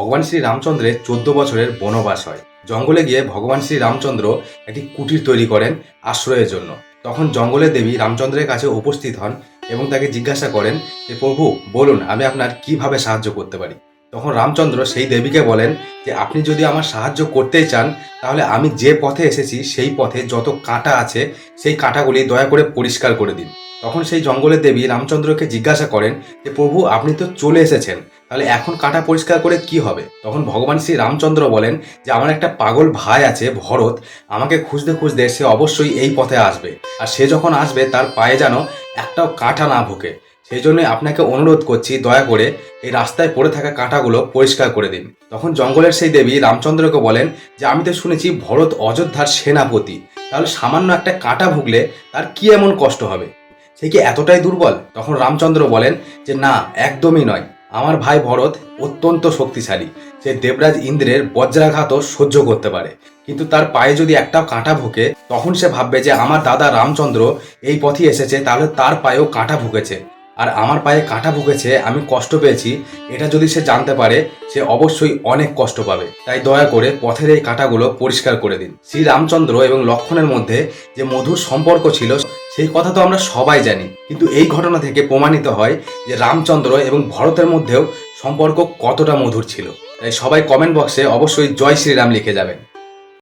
ভগবান শ্রী রামচন্দ্রের চোদ্দ বছরের বনবাস হয়। জঙ্গলে গিয়ে ভগবান শ্রী রামচন্দ্র একটি কুটির তৈরি করেন আশ্রয়ের জন্য। তখন জঙ্গলের দেবী রামচন্দ্রের কাছে উপস্থিত হন এবং তাকে জিজ্ঞাসা করেন যে, প্রভু, বলুন, আমি আপনার কীভাবে সাহায্য করতে পারি? তখন রামচন্দ্র সেই দেবীকে বলেন যে, আপনি যদি আমার সাহায্য করতেই চান, তাহলে আমি যে পথে এসেছি, সেই পথে যত কাঁটা আছে, সেই কাঁটাগুলি দয়া করে পরিষ্কার করে দিন। তখন সেই জঙ্গলের দেবী রামচন্দ্রকে জিজ্ঞাসা করেন যে, প্রভু, আপনি তো চলে এসেছেন তাহলে এখন কাঁটা পরিষ্কার করে কি হবে? তখন ভগবান শ্রী রামচন্দ্র বলেন যে, আমার একটা পাগল ভাই আছে, ভরত, আমাকে খুঁজতে খুঁজতে সে অবশ্যই এই পথে আসবে। আর সে যখন আসবে, তার পায়ে যেন একটাও কাঁটা না ঢোকে। সেই জন্য আপনাকে অনুরোধ করছি, দয়া করে এই রাস্তায় পড়ে থাকা কাঁটাগুলো পরিষ্কার করে দিন। তখন জঙ্গলের সেই দেবী রামচন্দ্রকে বলেন যে, আমি তো শুনেছি ভরত অযোধ্যার সেনাপতি। তাহলে সামান্য একটা কাঁটা ভুগলে তার কি এমন কষ্ট হবে? সে কি এতটাই দুর্বল? তখন রামচন্দ্র বলেন যে, না, একদমই নয়। আমার ভাই ভরত অত্যন্ত শক্তিশালী। সে দেবরাজ ইন্দ্রের বজ্রাঘাতও সহ্য করতে পারে। কিন্তু তার পায়ে যদি একটাও কাঁটা ভুকে তখন সে ভাববে যে আমার দাদা রামচন্দ্র এই পথে এসেছে, তাহলে তার পায়েও কাঁটা ভুকেছে আর আমার পায়ে কাঁটা ভুগেছে আমি কষ্ট পেয়েছি, এটা যদি সে জানতে পারে, সে অবশ্যই অনেক কষ্ট পাবে। তাই দয়া করে পথের এই কাঁটাগুলো পরিষ্কার করে দিন। শ্রী রামচন্দ্র এবং লক্ষণের মধ্যে যে মধুর সম্পর্ক ছিল সেই কথা তো আমরা সবাই জানি। কিন্তু এই ঘটনা থেকে প্রমাণিত হয় যে রামচন্দ্র এবং ভরতের মধ্যেও সম্পর্ক কতটা মধুর ছিল। তাই সবাই কমেন্ট বক্সে অবশ্যই জয় শ্রীরাম লিখে যাবেন।